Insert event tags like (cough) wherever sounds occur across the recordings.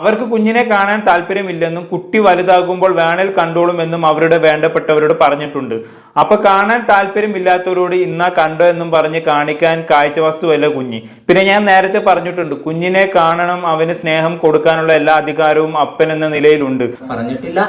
അവർക്ക് കുഞ്ഞിനെ കാണാൻ താല്പര്യമില്ലെന്നും കുട്ടി വലുതാകുമ്പോൾ വേണേൽ കണ്ടോളുമെന്നും അവരുടെ വേണ്ടപ്പെട്ടവരോട് പറഞ്ഞിട്ടുണ്ട്. അപ്പൊ കാണാൻ താല്പര്യമില്ലാത്തവരോട് ഇന്നാ കണ്ടോ എന്നും പറഞ്ഞ് കാണിക്കാൻ കാഴ്ച വസ്തുവല്ല കുഞ്ഞി. പിന്നെ ഞാൻ നേരത്തെ പറഞ്ഞിട്ടുണ്ട് കുഞ്ഞിനെ കാണണം അവന് സ്നേഹം കൊടുക്കാനുള്ള എല്ലാ അധികാരവും അപ്പൻ എന്ന നിലയിലുണ്ട്. പറഞ്ഞിട്ടില്ല.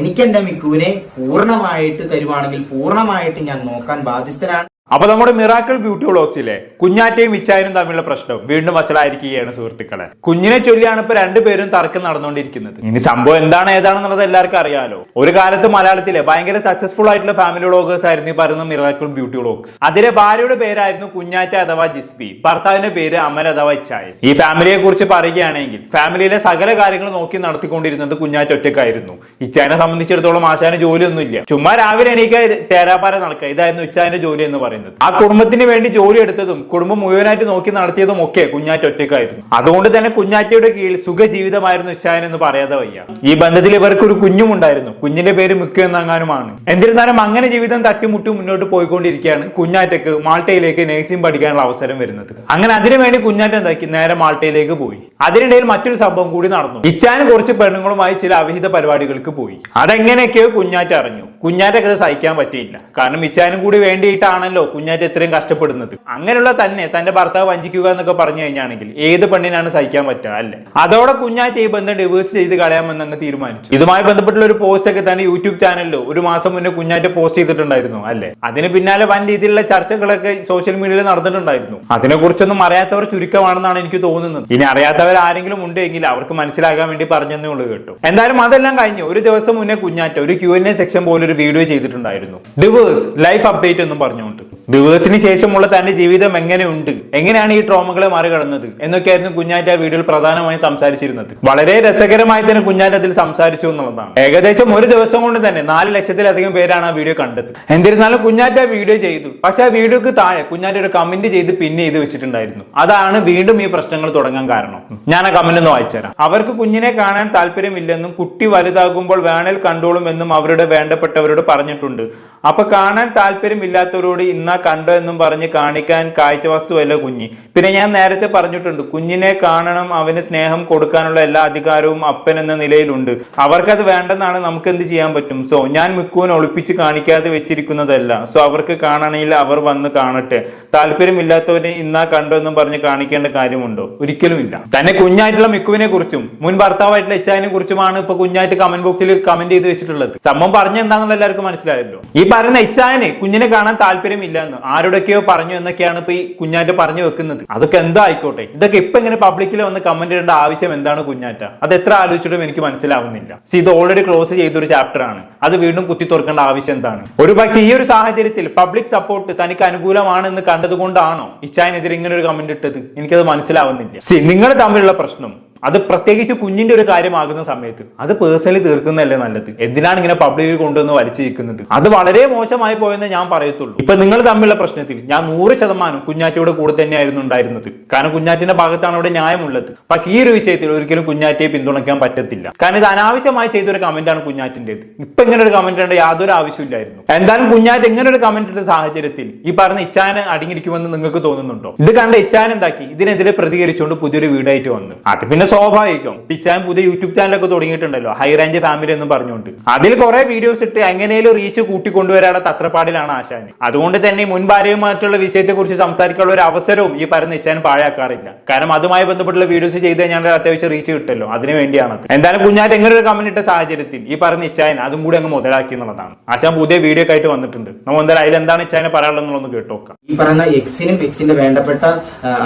എനിക്ക് എന്റെ മിക്കുവിനെ പൂർണമായിട്ട് തരുവാണെങ്കിൽ പൂർണമായിട്ട് ഞാൻ നോക്കാൻ ബാധ്യസ്ഥനാണ്. അപ്പൊ നമ്മുടെ മിറാക്കിൾ ബ്യൂട്ടി വ്ളോഗ്സിലെ കുഞ്ഞാറ്റയും വിച്ചായനും തമ്മിലുള്ള പ്രശ്നം വീണ്ടും വസലായിരിക്കുകയാണ് സുഹൃത്തുക്കളെ. കുഞ്ഞിനെ ചൊല്ലിയാണ് ഇപ്പൊ രണ്ടുപേരും തർക്കം നടന്നുകൊണ്ടിരിക്കുന്നത്. ഇനി സംഭവം എന്താണ് ഏതാണെന്നുള്ളത് എല്ലാവർക്കും അറിയാലോ. ഒരു കാലത്ത് മലയാളത്തിലെ ഭയങ്കര സക്സസ്ഫുൾ ആയിട്ടുള്ള ഫാമിലി വ്ളോഗേഴ്സ് ആയിരുന്നു ഈ പറയുന്ന മിറാക്കിൾ ബ്യൂട്ടി വ്ളോഗ്സ് അതിലെ ഭാര്യയുടെ പേരായിരുന്നു കുഞ്ഞാറ്റ അഥവാ ജിസ്ബി. ഭർത്താവിന്റെ പേര് അമൽ അഥവാ ഇച്ചായൻ. ഈ ഫാമിലിയെ കുറിച്ച് പറയുകയാണെങ്കിൽ ഫാമിലിയിലെ സകല കാര്യങ്ങൾ നോക്കി നടത്തിക്കൊണ്ടിരുന്നത് കുഞ്ഞാറ്റ ഒറ്റക്കായിരുന്നു ഇച്ചായനെ സംബന്ധിച്ചിടത്തോളം ആശാന് ജോലിയൊന്നുമില്ല. ചുമ്മാ രാവിലെ എണീക്കാൻ തേരാപ്പാര നടക്കുക. ഇതായിരുന്നു ഇച്ചായന്റെ ജോലി എന്ന് പറയുന്നത്. ആ കുടുംബത്തിന് വേണ്ടി ജോലി എടുത്തതും കുടുംബം മുഴുവനായിട്ട് നോക്കി നടത്തിയതും ഒക്കെ കുഞ്ഞാറ്റ ഒറ്റക്കായിരുന്നു അതുകൊണ്ട് തന്നെ കുഞ്ഞാറ്റയുടെ കീഴിൽ സുഖ ജീവിതമായിരുന്നു ഇച്ചായൻ എന്ന് പറയാതെ വയ്യ. ഈ ബന്ധത്തിൽ ഇവർക്ക് ഒരു കുഞ്ഞും ഉണ്ടായിരുന്നു. കുഞ്ഞിന്റെ പേര് മിക്ക എന്നങ്ങാനുമാണ്. എന്നിരുന്നാലും അങ്ങനെ ജീവിതം തട്ടിമുട്ടി മുന്നോട്ട് പോയിക്കൊണ്ടിരിക്കുകയാണ് കുഞ്ഞാറ്റക്ക് മാൾട്ടയിലേക്ക് നേഴ്സിംഗ് പഠിക്കാനുള്ള അവസരം വരുന്നത്. അങ്ങനെ അതിനുവേണ്ടി കുഞ്ഞാറ്റ എന്താക്കി? നേരെ മാൾട്ടയിലേക്ക് പോയി. അതിനിടയിൽ മറ്റൊരു സംഭവം കൂടി നടന്നു. ഇച്ചാൻ കുറച്ച് പെണ്ണുങ്ങളുമായി ചില അവിഹിത പരിപാടികൾക്ക് പോയി. അതെങ്ങനെയൊക്കെയോ കുഞ്ഞാറ്റ അറിഞ്ഞു. കുഞ്ഞാറ്റൊക്കെ സഹിക്കാൻ പറ്റിയില്ല. കാരണം ഇച്ചാനും കൂടി വേണ്ടിയിട്ടാണല്ലോ കുഞ്ഞാറ്റ ഇത്രയും കഷ്ടപ്പെടുന്നത്. അങ്ങനെയുള്ള തന്നെ തന്റെ ഭർത്താവ് വഞ്ചിക്കുക എന്നൊക്കെ പറഞ്ഞു കഴിഞ്ഞാണെങ്കിൽ ഏത് പെണ്ണിനാണ് സഹിക്കാൻ പറ്റുക അല്ലേ? അതോടെ കുഞ്ഞാറ്റ ഈ ബന്ധം ഡിവേഴ്സ് ചെയ്ത് കളയാമെന്ന് അങ്ങ് തീരുമാനിച്ചു. ഇതുമായി ബന്ധപ്പെട്ടുള്ള ഒരു പോസ്റ്റ് ഒക്കെ തന്നെ യൂട്യൂബ് ചാനലിലോ ഒരു മാസം മുന്നേ കുഞ്ഞാറ്റ പോസ്റ്റ് ചെയ്തിട്ടുണ്ടായിരുന്നു അല്ലേ? അതിന് പിന്നാലെ വൻ രീതിയിലുള്ള ചർച്ചകളൊക്കെ സോഷ്യൽ മീഡിയയിൽ നടന്നിട്ടുണ്ടായിരുന്നു. അതിനെ കുറിച്ചൊന്നും അറിയാത്തവർ ചുരുക്കമാണെന്നാണ് എനിക്ക് തോന്നുന്നത്. ഇനി അറിയാത്തവർ ആരെങ്കിലും ഉണ്ടെങ്കിൽ അവർക്ക് മനസ്സിലാകാൻ വേണ്ടി പറഞ്ഞതേ ഉള്ളൂ കേട്ടോ. എന്തായാലും അതെല്ലാം കഴിഞ്ഞു ഒരു ദിവസം മുന്നേ കുഞ്ഞാറ്റ ഒരു ക്യു എൻ എ സെക്ഷൻ പോലെ ഒരു വീഡിയോ ചെയ്തിട്ടുണ്ടായിരുന്നു. ഡിവേഴ്സ് ലൈഫ് അപ്ഡേറ്റ് എന്നും പറഞ്ഞുകൊണ്ട്. ഡിവേഴ്സിന് ശേഷമുള്ള തന്റെ ജീവിതം എങ്ങനെയുണ്ട്? എങ്ങനെയാണ് ഈ ട്രോമകളെ മറികടന്നത്? എന്നൊക്കെയായിരുന്നു കുഞ്ഞാറ്റ ആ വീഡിയോയിൽ പ്രധാനമായും സംസാരിച്ചിരുന്നത്. വളരെ രസകരമായി തന്നെ കുഞ്ഞാറ്റ അതിൽ സംസാരിച്ചു എന്നുള്ളതാണ്. ഏകദേശം ഒരു ദിവസം കൊണ്ട് തന്നെ നാല് ലക്ഷത്തിലധികം പേരാണ് ആ വീഡിയോ കണ്ടത്. എന്നിരുന്നാലും കുഞ്ഞാറ്റ വീഡിയോ ചെയ്തു. പക്ഷെ ആ വീഡിയോക്ക് താഴെ കുഞ്ഞാറ്റ ഒരു കമന്റ് ചെയ്ത് പിന്നെ ചെയ്ത് വെച്ചിട്ടുണ്ടായിരുന്നു. അതാണ് വീണ്ടും ഈ പ്രശ്നങ്ങൾ തുടങ്ങാൻ കാരണം. ഞാൻ ആ കമന്റ് ഒന്ന് വായിച്ചുതരാം അവർക്ക് കുഞ്ഞിനെ കാണാൻ താല്പര്യമില്ലെന്നും കുട്ടി വലുതാകുമ്പോൾ വേണേൽ കണ്ടോളുമെന്നും അവരുടെ വേണ്ടപ്പെട്ടവരോട് പറഞ്ഞിട്ടുണ്ട്. അപ്പൊ കാണാൻ താല്പര്യമില്ലാത്തവരോട് ഇന്നാ കണ്ടോ എന്നും പറഞ്ഞ് കാണിക്കാൻ കാഴ്ച വസ്തുവല്ല കുഞ്ഞി. പിന്നെ ഞാൻ നേരത്തെ പറഞ്ഞിട്ടുണ്ട് കുഞ്ഞിനെ കാണണം അവന് സ്നേഹം കൊടുക്കാനുള്ള എല്ലാ അധികാരവും അപ്പൻ എന്ന നിലയിലുണ്ട്. അവർക്കത് വേണ്ടെന്നാണ് നമുക്ക് എന്ത് ചെയ്യാൻ പറ്റും? സോ ഞാൻ മിക്കുവിനെ ഒളിപ്പിച്ച് കാണിക്കാതെ വെച്ചിരിക്കുന്നതല്ല. സോ അവർക്ക് കാണണമെങ്കിൽ അവർ വന്ന് കാണട്ടെ. താല്പര്യമില്ലാത്തവരെ ഇന്നാ കണ്ടോ എന്നും പറഞ്ഞ് കാണിക്കേണ്ട കാര്യമുണ്ടോ? ഒരിക്കലുമില്ല. തന്നെ കുഞ്ഞായിട്ടുള്ള മിക്കുവിനെ കുറിച്ചും മുൻ ഭർത്താവായിട്ടുള്ള ഇച്ചായനെ കുറിച്ചുമാണ് ഇപ്പൊ കുഞ്ഞായിട്ട് കമന്റ് ബോക്സിൽ കമന്റ് ചെയ്ത് വെച്ചിട്ടുള്ളത്. സംഭവം പറഞ്ഞ എന്താണെന്നുള്ള എല്ലാവർക്കും മനസ്സിലായല്ലോ. ഈ പറയുന്ന ഇച്ചായനെ കുഞ്ഞിനെ കാണാൻ താല്പര്യമില്ല എന്ന്? ആരുടെയൊക്കെയോ പറഞ്ഞു എന്നൊക്കെയാണ് ഇപ്പൊ ഈ കുഞ്ഞാറ്റ പറഞ്ഞു വെക്കുന്നത്. അതൊക്കെ എന്തോ ആയിക്കോട്ടെ? ഇതൊക്കെ ഇപ്പൊ ഇങ്ങനെ പബ്ലിക്കിൽ വന്ന് കമന്റ് ചെയ്യേണ്ട ആവശ്യം എന്താണ് കുഞ്ഞാറ്റ? അത് എത്ര ആലോചിച്ചിട്ടും എനിക്ക് മനസ്സിലാവുന്നില്ല. ഇത് ഓൾറെഡി ക്ലോസ് ചെയ്തൊരു ചാപ്റ്റർ ആണ്. അത് വീണ്ടും കുത്തി തുറക്കേണ്ട ആവശ്യം എന്താണ്? ഒരു പക്ഷേ ഈ ഒരു സാഹചര്യത്തിൽ പബ്ലിക് സപ്പോർട്ട് തനിക്ക് അനുകൂലമാണെന്ന് കണ്ടതുകൊണ്ടാണോ ഇച്ചായനെതിരെ ഇങ്ങനെ ഒരു കമന്റ് ഇട്ടത്? എനിക്കത് മനസ്സിലാവുന്നില്ല. നിങ്ങൾ തമ്മിലുള്ള പ്രശ്നം അത് പ്രത്യേകിച്ച് കുഞ്ഞിന്റെ ഒരു കാര്യമാകുന്ന സമയത്ത്. അത് പേഴ്സണലി തീർക്കുന്നതല്ലേ നല്ലത്? എന്തിനാണ് ഇങ്ങനെ പബ്ലിക്കിൽ കൊണ്ടുവന്ന് വലിച്ചിരിക്കുന്നത്? അത് വളരെ മോശമായി പോയെന്ന് ഞാൻ പറയത്തുള്ളൂ. ഇപ്പൊ നിങ്ങൾ തമ്മിലുള്ള പ്രശ്നത്തിൽ ഞാൻ നൂറ് ശതമാനം കുഞ്ഞാറ്റയുടെ കൂടെ തന്നെയായിരുന്നു ഉണ്ടായിരുന്നത്. കാരണം കുഞ്ഞാറ്റിന്റെ ഭാഗത്താണ് അവിടെ ന്യായമുള്ളത്. പക്ഷേ ഈ ഒരു വിഷയത്തിൽ ഒരിക്കലും കുഞ്ഞാറ്റിയെ പിന്തുണയ്ക്കാൻ പറ്റത്തില്ല. കാരണം ഇത് അനാവശ്യമായി ചെയ്തൊരു കമന്റാണ് കുഞ്ഞാറ്റിന്റെത് ഇപ്പൊ ഇങ്ങനെ ഒരു കമന്റ് ഉണ്ട് യാതൊരു ആവശ്യമില്ലായിരുന്നു എന്തായാലും കുഞ്ഞാറ്റ് ഇങ്ങനെ ഒരു കമന്റ് ഇട്ട സാഹചര്യത്തിൽ ഈ പറഞ്ഞ ഇച്ചാന അടങ്ങിയിരിക്കുമെന്ന് നിങ്ങൾക്ക് തോന്നുന്നുണ്ടോ? ഇത് കണ്ട ഇച്ചാൻ എന്താക്കി? ഇതിനെതിരെ പ്രതികരിച്ചുകൊണ്ട് പുതിയൊരു വീടായിട്ട് വന്നു. അത് പിന്നെ സ്വാഭാവികം. പിച്ചാൻ പുതിയ യൂട്യൂബ് ചാനലൊക്കെ തുടങ്ങിയിട്ടുണ്ടല്ലോ. ഹൈ റേഞ്ച് ഫാമിലി എന്ന് പറഞ്ഞുകൊണ്ട്. അതിൽ കുറെ വീഡിയോസ് ഇട്ട് എങ്ങനെയും റീച്ച് കൂട്ടിക്കൊണ്ടുവരാനുള്ള തത്രപ്പാടിലാണ് ആശാൻ. അതുകൊണ്ട് തന്നെ മുൻഭാര്യവുമായിട്ടുള്ള മുൻ ഭാര്യയുമായിട്ടുള്ള വിഷയത്തെ കുറിച്ച് സംസാരിക്കാനുള്ള ഒരു അവസരവും ഈ പറഞ്ഞ ഇച്ചാൻ പാഴാക്കാറില്ല. കാരണം അതുമായി ബന്ധപ്പെട്ടുള്ള വീഡിയോസ് ചെയ്ത് കഴിഞ്ഞാൽ അത്യാവശ്യം റീച്ച് കിട്ടല്ലോ. അതിനു വേണ്ടിയാണ് എന്തായാലും കുഞ്ഞാറ്റ് എങ്ങനെ ഒരു കമന്റ് ഇട്ട സാഹചര്യത്തിൽ ഈ പറഞ്ഞ ഇച്ചായൻ അതും കൂടി അങ്ങ് മുതലാക്കി എന്നുള്ളതാണ്. ആശാൻ പുതിയ വീഡിയോ ആയിട്ട് വന്നിട്ടുണ്ട്. നമ്മൾ എന്തായാലും അതിലെന്താണ് ഇച്ചായനെ പറയാനുള്ളത് എന്നുള്ളതൊന്ന് കേട്ടോക്കാം. ഈ പറയുന്ന എക്സിനും എക്സിന്റെ വേണ്ടപ്പെട്ട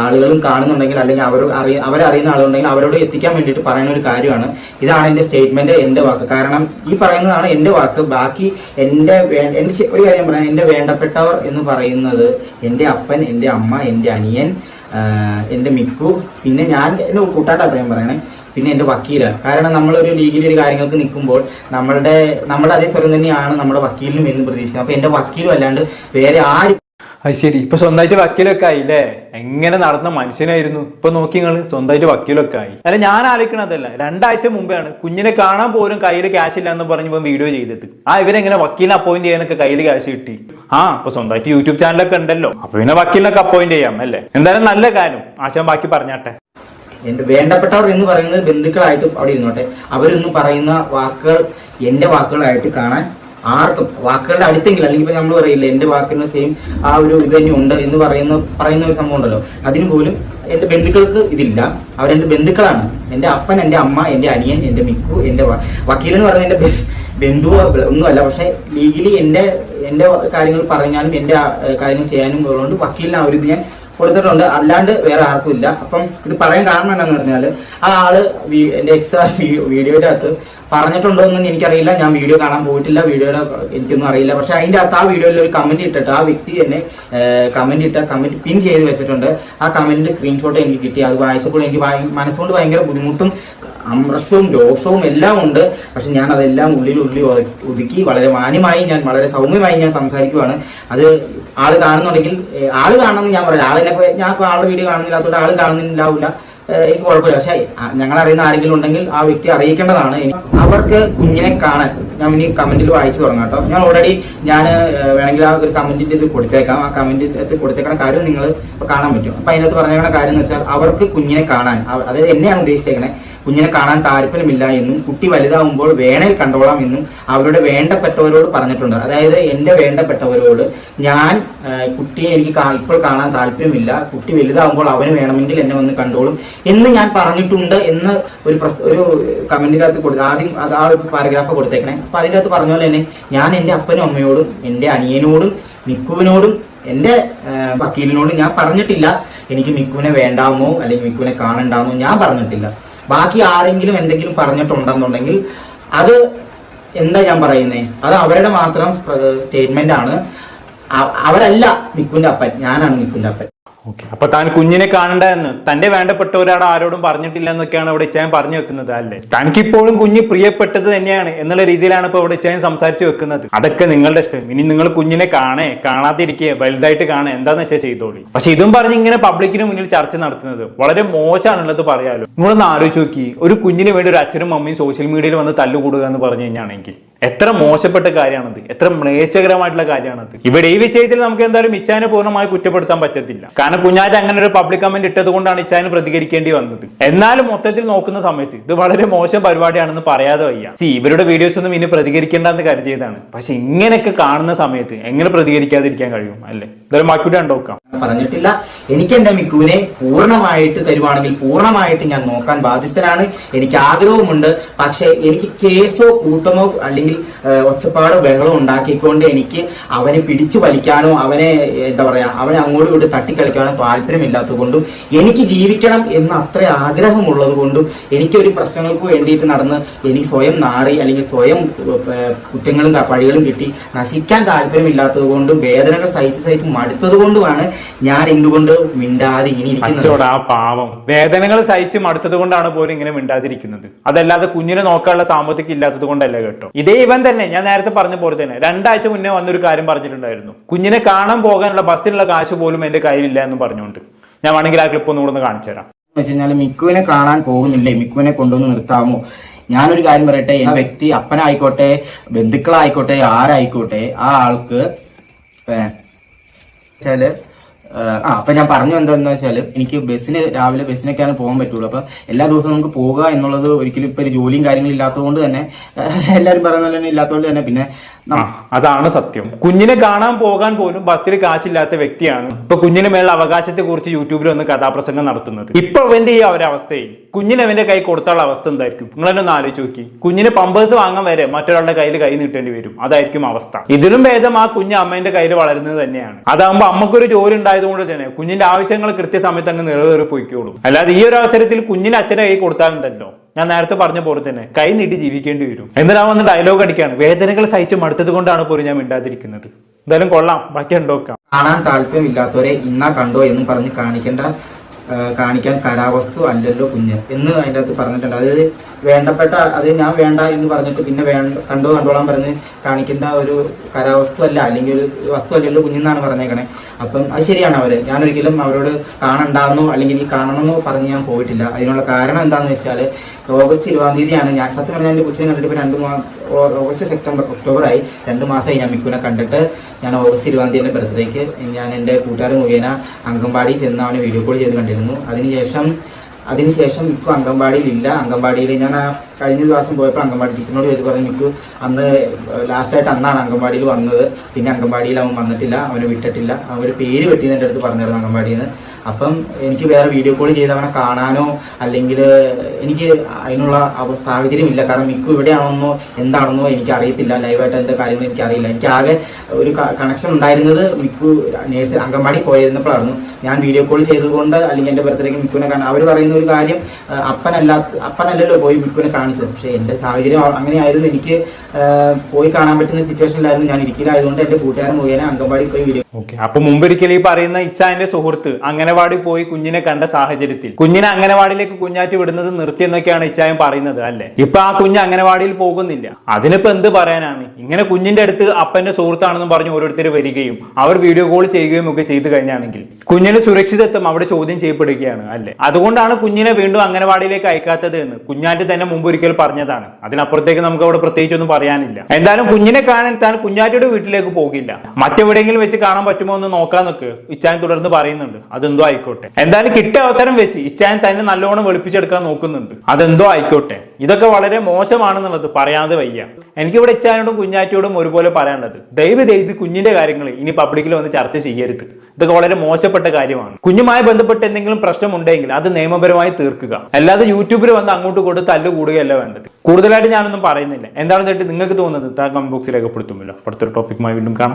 ആളുകളും കാണുന്നുണ്ടെങ്കിൽ അല്ലെങ്കിൽ അവർ അവരറിയുന്ന ആളുണ്ടെങ്കിൽ അവരോട് എത്തിക്കാൻ വേണ്ടിയിട്ട് പറയുന്ന ഒരു കാര്യമാണ്. ഇതാണ് എന്റെ സ്റ്റേറ്റ്മെന്റ് എന്റെ വാക്ക്. കാരണം ഈ പറയുന്നതാണ് എന്റെ വാക്ക്. ബാക്കി എന്റെ വേ- എന്റെ ഒരു കാര്യം പറയാം. എന്റെ വേണ്ടപ്പെട്ടവർ എന്ന് പറയുന്നത് എന്റെ അപ്പൻ എന്റെ അമ്മ എന്റെ അനിയൻ എന്റെ മിക്കു പിന്നെ ഞാൻ എന്റെ കൂട്ടാട്ട അഭിപ്രായം പറയണേ. പിന്നെ എന്റെ വക്കീലാണ് കാരണം നമ്മളൊരു ലീഗിൽ ഒരു കാര്യങ്ങൾക്ക് നിൽക്കുമ്പോൾ നമ്മളുടെ നമ്മുടെ അതേ സ്വരം തന്നെയാണ് നമ്മുടെ വക്കീലിനും എന്ന് പ്രതീക്ഷിക്കുന്നത്. അപ്പൊ എന്റെ വക്കീലും അല്ലാണ്ട് വേറെ ആരും അത് ശരി. ഇപ്പൊ സ്വന്തമായിട്ട് വക്കീലൊക്കെ ആയില്ലേ? എങ്ങനെ നടന്ന മനുഷ്യനായിരുന്നു? ഇപ്പൊ നോക്കി നിങ്ങൾ സ്വന്തമായിട്ട് വക്കീലൊക്കെ ആയി. അല്ല ഞാൻ ആലോചിക്കണതല്ല. രണ്ടാഴ്ച മുമ്പാണ് കുഞ്ഞിനെ കാണാൻ പോലും കയ്യിൽ ക്യാഷ് ഇല്ല എന്ന് പറഞ്ഞ് ഇപ്പൊ വീഡിയോ ചെയ്തിട്ട്. ആ ഇവരെങ്ങനെ വക്കീലിനെ അപ്പോയിന്റ് ചെയ്യാനൊക്കെ കയ്യിൽ ക്യാഷ് കിട്ടി? ആ അപ്പൊ സ്വന്തമായിട്ട് യൂട്യൂബ് ചാനലൊക്കെ ഉണ്ടല്ലോ. അപ്പൊ പിന്നെ വക്കീലിനൊക്കെ അപ്പോയിന്റ് ചെയ്യാം അല്ലേ? എന്തായാലും നല്ല കാര്യം. ആശാൻ ബാക്കി പറഞ്ഞാട്ടെ. എന്റെ വേണ്ടപ്പെട്ടവർ എന്ന് പറയുന്നത് ബന്ധുക്കളായിട്ട് അവിടെ ഇരുന്നോട്ടെ. അവരൊന്നും പറയുന്ന വാക്കുകൾ എന്റെ വാക്കുകളായിട്ട് കാണാൻ ആർക്കും വാക്കുകളുടെ അടുത്തെങ്കിലും അല്ലെങ്കിൽ നമ്മൾ പറയില്ല എന്റെ വാക്കിന് സെയിം ആ ഒരു ഇത് തന്നെ ഉണ്ട് എന്ന് പറയുന്ന പറയുന്ന ഒരു സംഭവം ഉണ്ടല്ലോ. അതിന് പോലും എന്റെ ബന്ധുക്കൾക്ക് ഇതില്ല. അവരെന്റെ ബന്ധുക്കളാണ്. എന്റെ അപ്പൻ എന്റെ അമ്മ എന്റെ അനിയൻ എന്റെ മിക്കു എന്റെ വക്കീൽ എന്ന് പറയുന്നത് എന്റെ ബന്ധു ഒന്നുമല്ല. പക്ഷെ ലീഗലി എന്റെ എന്റെ കാര്യങ്ങൾ പറഞ്ഞാലും എന്റെ കാര്യങ്ങൾ ചെയ്യാനും ഉള്ളതുകൊണ്ട് വക്കീലിന് ഇത് ഞാൻ കൊടുത്തിട്ടുണ്ട്. അല്ലാണ്ട് വേറെ ആർക്കും ഇല്ല. അപ്പം ഇത് പറയാൻ കാരണം എന്താണെന്ന് പറഞ്ഞാൽ ആ ആൾ എന്റെ എക്സ് വീഡിയോയുടെ അകത്ത് പറഞ്ഞിട്ടുണ്ടോ എന്ന് എനിക്കറിയില്ല. ഞാൻ വീഡിയോ കാണാൻ പോയിട്ടില്ല. വീഡിയോയുടെ എനിക്കൊന്നും അറിയില്ല. പക്ഷെ അതിന്റെ അകത്ത് ആ വീഡിയോയിൽ ഒരു കമന്റ് ഇട്ടിട്ട് ആ വ്യക്തി തന്നെ കമന്റ് ഇട്ട കമന്റ് പിൻ ചെയ്ത് വെച്ചിട്ടുണ്ട്. ആ കമന്റിന്റെ സ്ക്രീൻഷോട്ട് എനിക്ക് കിട്ടി. അത് വായിച്ചപ്പോൾ എനിക്ക് മനസ്സുകൊണ്ട് ഭയങ്കര ബുദ്ധിമുട്ടും അമ്രഷവും രോഷവും എല്ലാം ഉണ്ട്. പക്ഷെ ഞാൻ അതെല്ലാം ഉള്ളിൽ ഉള്ളിൽ ഒതു- ഒതുക്കി വളരെ മാന്യമായി ഞാൻ വളരെ സൗമ്യമായി ഞാൻ സംസാരിക്കുവാണ്. അത് ആൾ കാണുന്നുണ്ടെങ്കിൽ ആൾ കാണണമെന്ന് ഞാൻ പറയാം. ആളിനെ ഞാൻ ഇപ്പൊ ആളുടെ വീഡിയോ കാണുന്നില്ലാത്തതുകൊണ്ട് ആൾ കാണുന്നില്ലാവില്ല എനിക്ക് കുഴപ്പമില്ല. പക്ഷെ ഞങ്ങൾ അറിയുന്ന ആരെങ്കിലും ഉണ്ടെങ്കിൽ ആ വ്യക്തി അറിയിക്കേണ്ടതാണ്. അവർക്ക് കുഞ്ഞിനെ കാണാൻ ഞാൻ ഇനി കമന്റിൽ വായിച്ചു തുടങ്ങാം കേട്ടോ. ഞാൻ ഓൾറെഡി ഞാൻ വേണമെങ്കിൽ ആ ഒരു കമന്റിന്റെ ഇത് കൊടുത്തേക്കാം. ആ കമന്റിന്റെ ഇത് കൊടുത്തേക്കണ കാര്യം നിങ്ങൾ കാണാൻ പറ്റും. അപ്പൊ അതിനകത്ത് പറഞ്ഞേക്കണ കാര്യം എന്ന് വെച്ചാൽ അവർക്ക് കുഞ്ഞിനെ കാണാൻ അതായത് എന്നെയാണ് ഉദ്ദേശിച്ചേക്കണേ കുഞ്ഞിനെ കാണാൻ താല്പര്യമില്ല എന്നും കുട്ടി വലുതാവുമ്പോൾ വേണേൽ കണ്ടോളാം എന്നും അവരുടെ വേണ്ടപ്പെട്ടവരോട് പറഞ്ഞിട്ടുണ്ട്. അതായത് എന്റെ വേണ്ടപ്പെട്ടവരോട് ഞാൻ കുട്ടിയെ എനിക്ക് ഇപ്പോൾ കാണാൻ താല്പര്യമില്ല. കുട്ടി വലുതാവുമ്പോൾ അവന് വേണമെങ്കിൽ എന്നെ വന്ന് കണ്ടോളും. എന്ന് ഞാൻ പറഞ്ഞിട്ടുണ്ട് എന്ന് ഒരു ഒരു കമന്റിന്റെ അകത്ത് കൊടുത്ത ആദ്യം അത് ആ ഒരു പാരഗ്രാഫ് കൊടുത്തേക്കണേ. അപ്പൊ അതിന്റെ അകത്ത് പറഞ്ഞ പോലെ തന്നെ ഞാൻ എന്റെ അപ്പനും അമ്മയോടും എന്റെ അനിയനോടും മിക്കുവിനോടും എന്റെ വക്കീലിനോടും ഞാൻ പറഞ്ഞിട്ടില്ല. എനിക്ക് മിക്കുവിനെ വേണ്ടാമോ അല്ലെങ്കിൽ മിക്കുവിനെ കാണണ്ടാമോ ഞാൻ പറഞ്ഞിട്ടില്ല. ബാക്കി ആരെങ്കിലും എന്തെങ്കിലും പറഞ്ഞിട്ടുണ്ടെന്നുണ്ടെങ്കിൽ അത് എന്താ ഞാൻ പറയുന്നേ? അത് അവരുടെ മാത്രം സ്റ്റേറ്റ്മെന്റ് ആണ്. അവരല്ല മിക്കുവിന്റെ അപ്പൻ. ഞാനാണ് മിക്കുവിന്റെ അപ്പൻ. ഓക്കെ. അപ്പൊ താൻ കുഞ്ഞിനെ കാണണ്ട എന്ന്. തന്റെ വേണ്ടപ്പെട്ട ഒരാൾ ആരോടും പറഞ്ഞിട്ടില്ല എന്നൊക്കെയാണ് അവിടെ ഇച്ചായൻ പറഞ്ഞു വെക്കുന്നത് അല്ലേ? തനിക്ക് ഇപ്പോഴും കുഞ്ഞ് പ്രിയപ്പെട്ടത് തന്നെയാണ് എന്നുള്ള രീതിയിലാണ് ഇപ്പൊ അവിടെ ഇച്ചായൻ സംസാരിച്ചു വെക്കുന്നത്. അതൊക്കെ നിങ്ങളുടെ ഇഷ്ടം. ഇനി നിങ്ങൾ കുഞ്ഞിനെ കാണേ കാണാതിരിക്കുക വലുതായിട്ട് കാണേ. എന്താന്ന് വെച്ചാൽ ചെയ്തോളി. പക്ഷെ ഇതും പറഞ്ഞ് ഇങ്ങനെ പബ്ലിക്കിന് മുന്നിൽ ചർച്ച നടത്തുന്നത് വളരെ മോശമാണുള്ളത് പറയാലോ. നിങ്ങളൊന്ന് ആലോചിച്ച് നോക്കി. ഒരു കുഞ്ഞിന് വേണ്ടി ഒരു അച്ഛനും അമ്മയും സോഷ്യൽ മീഡിയയിൽ വന്ന് തല്ലുകൂടുക എന്ന് പറഞ്ഞു കഴിഞ്ഞാണെങ്കിൽ എത്ര മോശപ്പെട്ട കാര്യമാണത്? എത്ര മ്ലേച്ഛകരമായിട്ടുള്ള കാര്യമാണത്? ഇവിടെ ഈ വിഷയത്തിൽ നമുക്ക് എന്തായാലും ഇച്ചാനെ പൂർണമായി കുറ്റപ്പെടുത്താൻ പറ്റത്തില്ല. കാരണം കുഞ്ഞാറ്റ് അങ്ങനെ ഒരു പബ്ലിക് കമന്റ് ഇട്ടത് കൊണ്ടാണ് ഇച്ചാന് പ്രതികരിക്കേണ്ടി വന്നത്. എന്നാലും മൊത്തത്തിൽ നോക്കുന്ന സമയത്ത് ഇത് വളരെ മോശം പരിപാടിയാണെന്ന് പറയാതെ വയ്യ. സി ഇവരുടെ വീഡിയോസ് ഒന്നും ഇനി പ്രതികരിക്കേണ്ടെന്ന് കരുതിയതാണ്. പക്ഷെ ഇങ്ങനെയൊക്കെ കാണുന്ന സമയത്ത് എങ്ങനെ പ്രതികരിക്കാതിരിക്കാൻ കഴിയും അല്ലേ? എന്തായാലും ബാക്കിയുടെ കണ്ടോക്കാം പറഞ്ഞിട്ടില്ല. എനിക്ക് എന്റെ മിക്കുവിനെ പൂർണമായിട്ട് തരുവാണെങ്കിൽ പൂർണമായിട്ട് ഞാൻ നോക്കാൻ ബാധ്യസ്ഥനാണ്. എനിക്ക് ആഗ്രഹവുമുണ്ട്. പക്ഷെ എനിക്ക് കേസോ കൂട്ടമോ അല്ലെങ്കിൽ ഒച്ചപ്പാടോ ബഹളോ ഉണ്ടാക്കിക്കൊണ്ട് എനിക്ക് അവനെ പിടിച്ചു വലിക്കാനോ അവനെ എന്താ പറയാ അവനെ അങ്ങോട്ടും ഇങ്ങോട്ട് തട്ടിക്കളിക്കാനോ താല്പര്യമില്ലാത്തത് കൊണ്ടും എനിക്ക് ജീവിക്കണം എന്ന് അത്ര ആഗ്രഹമുള്ളത് കൊണ്ടും എനിക്കൊരു പ്രശ്നങ്ങൾക്ക് വേണ്ടിയിട്ട് നടന്ന് എനിക്ക് സ്വയം നാറി അല്ലെങ്കിൽ സ്വയം കുറ്റങ്ങളും പഴികളും കിട്ടി നശിക്കാൻ താല്പര്യമില്ലാത്തത് കൊണ്ടും വേദനകൾ സഹിച്ച് സഹിച്ച് മടുത്തത് കൊണ്ടുമാണ് ഞാൻ എന്തുകൊണ്ട് മിണ്ടാതെ ഇനി ഇരിക്കുന്നത്? അച്ചോടാ പാവം. വേദനകൾ സഹിച്ച് മടുത്തത് കൊണ്ടാണ് പോലും ഇങ്ങനെ മിണ്ടാതിരിക്കുന്നത്. അതല്ലാതെ കുഞ്ഞിനെ നോക്കാനുള്ള സാമ്പത്തികം ഇല്ലാത്തത് കൊണ്ടല്ല കേട്ടോ. ഇതേ ഇവൻ തന്നെ ഞാൻ നേരത്തെ പറഞ്ഞ പോലെ തന്നെ രണ്ടാഴ്ച മുന്നേ വന്നൊരു കാര്യം പറഞ്ഞിട്ടുണ്ടായിരുന്നു. കുഞ്ഞിനെ കാണാൻ പോകാനുള്ള ബസ്സിനുള്ള കാശ് പോലും എന്റെ കയ്യിലില്ല എന്ന് പറഞ്ഞുകൊണ്ട്. ഞാൻ വേണമെങ്കിൽ ആ ക്ലിപ്പ് ഒന്നുകൂടെ ഒന്ന് കാണിച്ചു തരാം. മിക്കുവിനെ കാണാൻ പോകുന്നില്ലേ? മിക്കുവിനെ കൊണ്ടുവന്ന് നിർത്താമോ? ഞാനൊരു കാര്യം പറയട്ടെ ആ വ്യക്തി അപ്പനായിക്കോട്ടെ ബന്ധുക്കളായിക്കോട്ടെ ആരായിക്കോട്ടെ ആ ആൾക്ക് വെച്ചാൽ ആ അപ്പൊ ഞാൻ പറഞ്ഞു എന്താന്ന് വെച്ചാൽ എനിക്ക് ബസ്സിന് രാവിലെ ബസ്സിനൊക്കെയാണ് പോകാൻ പറ്റുള്ളൂ. അപ്പൊ എല്ലാ ദിവസവും നമുക്ക് പോകുക എന്നുള്ളത് ഒരിക്കലും ഇപ്പൊ ജോലിയും കാര്യങ്ങളും ഇല്ലാത്തത് കൊണ്ട് തന്നെ (laughs) എല്ലാവരും പറയുന്ന ഇല്ലാത്തതുകൊണ്ട് തന്നെ പിന്നെ അതാണ് സത്യം. കുഞ്ഞിനെ കാണാൻ പോകാൻ പോലും ബസ്സിൽ കാശില്ലാത്ത വ്യക്തിയാണ് ഇപ്പൊ കുഞ്ഞിന് മേലുള്ള അവകാശത്തെ കുറിച്ച് യൂട്യൂബിൽ ഒന്ന് കഥാപ്രസംഗം നടത്തുന്നത്. ഇപ്പൊ അവന്റെ ഈ ഒരവസ്ഥയിൽ കുഞ്ഞിന് അവന്റെ കൈ കൊടുത്തുള്ള അവസ്ഥ എന്തായിരിക്കും? നിങ്ങളെന്നെ ഒന്ന് ആലോചിച്ച് നോക്കി. കുഞ്ഞിന് പമ്പേഴ്സ് വാങ്ങാൻ വരെ മറ്റൊരാളുടെ കയ്യിൽ കൈ നീട്ടേണ്ടി വരും. അതായിരിക്കും അവസ്ഥ. ഇതിലും ഭേദം ആ കുഞ്ഞ് അമ്മേന്റെ കയ്യിൽ വളരുന്നത് തന്നെയാണ്. അതാകുമ്പോൾ അമ്മക്കൊരു ജോലി ഉണ്ടായതുകൊണ്ട് തന്നെ കുഞ്ഞിന്റെ ആവശ്യങ്ങൾ കൃത്യസമയത്ത് അങ്ങ് നിറവേറി പോയിക്കോളും. അല്ലാതെ ഈ ഒരു അവസരത്തിൽ കുഞ്ഞിന് അച്ഛനെ കൈ കൊടുത്താലുണ്ടല്ലോ. ഞാൻ നേരത്തെ പറഞ്ഞ പോലെ തന്നെ കൈ നീട്ടി ജീവിക്കേണ്ടി വരും. എന്നിട്ട് വന്ന് ഡയലോഗ് അടിക്കുകയാണ് വേദനകൾ സഹിച്ച് മടുത്തത് കൊണ്ടാണ് പോലും ഞാൻ മിണ്ടാതിരിക്കുന്നത്. എന്തായാലും കൊള്ളാം. ബാക്കി ഉണ്ടോക്കാം കാണാൻ താല്പര്യമില്ലാത്തവരെ ഇന്നാ കണ്ടോ എന്ന് പറഞ്ഞ് കാണിക്കേണ്ട കാണിക്കാൻ കരാവസ്തു അല്ലല്ലോ കുഞ്ഞ് എന്ന് അതിന്റെ അകത്ത് പറഞ്ഞിട്ടുണ്ട്. അതായത് വേണ്ടപ്പെട്ട അത് ഞാൻ വേണ്ട എന്ന് പറഞ്ഞിട്ട് പിന്നെ വേണ്ട കണ്ടോ കണ്ടോളാൻ പറഞ്ഞ് കാണിക്കേണ്ട ഒരു കരാവസ്തു അല്ല അല്ലെങ്കിൽ ഒരു വസ്തു അല്ലല്ലോ കുഞ്ഞെന്നാണ് പറഞ്ഞേക്കണേ. അപ്പം അത് ശരിയാണ് അവർ. ഞാൻ ഒരിക്കലും അവരോട് കാണണ്ടാന്നോ അല്ലെങ്കിൽ കാണണമെന്നോ പറഞ്ഞ് ഞാൻ പോയിട്ടില്ല. അതിനുള്ള കാരണം എന്താണെന്ന് വെച്ചാൽ ഓഗസ്റ്റ് ഇരുപതാം തീയതിയാണ്. ഞാൻ സത്യം പറഞ്ഞാൽ എന്റെ കൊച്ചിനെ കണ്ടിട്ട് ഇപ്പോൾ രണ്ട് മാസം ഓഗസ്റ്റ് സെപ്റ്റംബർ ഒക്ടോബർ ആയി. രണ്ട് മാസമായി ഞാൻ മിക്കുനെ കണ്ടിട്ട്. ഞാൻ ഓഗസ്റ്റ് ഇരുപതാം തീയതി എന്റെ ബർത്ത്ഡേക്ക് ഞാൻ എന്റെ കൂട്ടുകാർ മുഖേന അംഗൻവാടി ചെന്ന് അവനെ വീഡിയോ കോൾ ചെയ്ത് കണ്ടിരുന്നു. അതിനുശേഷം അതിനുശേഷം മിക്കു അംഗൻവാടിയിൽ ഇല്ല അംഗൻവാടിയിൽ ഞാൻ ആ കഴിഞ്ഞ ദിവസം പോയപ്പോൾ അംഗൻവാടി ടീച്ചറിനോട് ചോദിച്ചു പറഞ്ഞു മിക്കു അന്ന് ലാസ്റ്റായിട്ട് അന്നാണ് അംഗൻവാടിയിൽ വന്നത്. പിന്നെ അംഗൻവാടിയിൽ അവൻ വന്നിട്ടില്ല അവനെ വിട്ടിട്ടില്ല. അവർ പേര് വെട്ടിന്ന് എന്റെ അടുത്ത് പറഞ്ഞായിരുന്നു അംഗൻവാടിയിൽ നിന്ന്. അപ്പം എനിക്ക് വേറെ വീഡിയോ കോൾ ചെയ്ത് അവനെ കാണാനോ അല്ലെങ്കിൽ എനിക്ക് അതിനുള്ള സാഹചര്യമില്ല. കാരണം മിക്കു ഇവിടെയാണെന്നോ എന്താണെന്നോ എനിക്ക് അറിയത്തില്ല ലൈവായിട്ട് എന്താ കാര്യങ്ങൾ എനിക്ക് അറിയില്ല എനിക്ക് ആകെ ഒരു കണക്ഷൻ ഉണ്ടായിരുന്നത് മിക്കു നേഴ്സ് അംഗൻവാടി പോയിരുന്നപ്പോഴായിരുന്നു. ഞാൻ വീഡിയോ കോൾ ചെയ്തുകൊണ്ട് അല്ലെങ്കിൽ എന്റെ ബർത്ത്ഡേക്ക് മിക്കുവിനെ കാണാൻ അവർ പറയുന്ന ഒരു കാര്യം അപ്പനല്ലാത്ത അപ്പനല്ലല്ലോ പോയി മിക്കുവിനെ കാണിച്ചത്. പക്ഷേ എന്റെ സാഹചര്യം അങ്ങനെയായിരുന്നു. എനിക്ക് പോയി കാണാൻ പറ്റുന്ന സിറ്റുവേഷനിലായിരുന്നു ഞാൻ അതുകൊണ്ട് എന്റെ കൂട്ടുകാരൻ മുഖേന അംഗൻവാടി പോയി വീഡിയോ ഓക്കെ അപ്പൊ മുമ്പൊരിക്കൽ ഈ പറയുന്ന ഇച്ചാന്റെ സുഹൃത്ത് അംഗനവാടി പോയി കുഞ്ഞിനെ കണ്ട സാഹചര്യത്തിൽ. കുഞ്ഞിനെ അംഗനവാടിയിലേക്ക് കുഞ്ഞാറ്റി വിടുന്നത് നിർത്തിയെന്നൊക്കെയാണ് ഇച്ചായം പറയുന്നത് അല്ലെ? ഇപ്പൊ ആ കുഞ്ഞ് അംഗനവാടിയിൽ പോകുന്നില്ല. അതിനിപ്പോ എന്ത് പറയാനാണ്? ഇങ്ങനെ കുഞ്ഞിന്റെ അടുത്ത് അപ്പന്റെ സുഹൃത്താണെന്ന് പറഞ്ഞ് ഓരോരുത്തർ വരികയും അവർ വീഡിയോ കോൾ ചെയ്യുകയും ഒക്കെ ചെയ്തു കഴിഞ്ഞാണെങ്കിൽ കുഞ്ഞിന് സുരക്ഷിതത്വം അവിടെ ചോദ്യം ചെയ്യപ്പെടുകയാണ് അല്ലെ? അതുകൊണ്ടാണ് കുഞ്ഞിനെ വീണ്ടും അംഗനവാടിയിലേക്ക് അയക്കാത്തത് എന്ന് കുഞ്ഞാറ്റ് തന്നെ മുമ്പ് ഒരിക്കൽ പറഞ്ഞതാണ്. അതിനപ്പുറത്തേക്ക് നമുക്ക് അവിടെ പ്രത്യേകിച്ചൊന്നും പറയാനില്ല. എന്തായാലും കുഞ്ഞിനെ കാണാൻ താൻ കുഞ്ഞാറ്റയുടെ വീട്ടിലേക്ക് പോകില്ല. മറ്റെവിടെയെങ്കിലും വെച്ച് കാണാൻ പറ്റുമോ എന്ന് നോക്കാന്നൊക്കെ ഇച്ചാൻ തുടർന്ന് പറയുന്നുണ്ട്. അതെന്തോ ആയിക്കോട്ടെ. എന്തായാലും കിട്ടിയ അവസരം വെച്ച് ഇച്ചാൻ തന്നെ നല്ലോണം വെളുപ്പിച്ചെടുക്കാൻ നോക്കുന്നുണ്ട്. അതെന്തോ ആയിക്കോട്ടെ. ഇതൊക്കെ വളരെ മോശമാണെന്നുള്ളത് പറയാതെ വയ്യ. എനിക്കിവിടെ ഇച്ചാനോടും കുഞ്ഞാറ്റിയോടും ഒരുപോലെ പറയാനുള്ളത്. ദയവ് ചെയ്ത് കുഞ്ഞിന്റെ കാര്യങ്ങൾ ഇനി പബ്ലിക്കിൽ വന്ന് ചർച്ച ചെയ്യരുത്. ഇതൊക്കെ വളരെ മോശപ്പെട്ട കാര്യമാണ്. കുഞ്ഞുമായി ബന്ധപ്പെട്ട് എന്തെങ്കിലും പ്രശ്നമുണ്ടെങ്കിൽ അത് നിയമപരമായി തീർക്കുക. അല്ലാതെ യൂട്യൂബിൽ വന്ന് അങ്ങോട്ട് കൊണ്ട് തല്ലു കൂടുകയല്ല വേണ്ടത്. കൂടുതലായിട്ട് ഞാനൊന്നും പറയുന്നില്ല. എന്താണെന്ന് നിങ്ങൾക്ക് തോന്നുന്നത് താ കമന്റ് ബോക്സിൽ രേഖപ്പെടുത്തുമല്ലോ അടുത്തൊരു ടോപ്പിക്കുമായി വീണ്ടും കാണാം.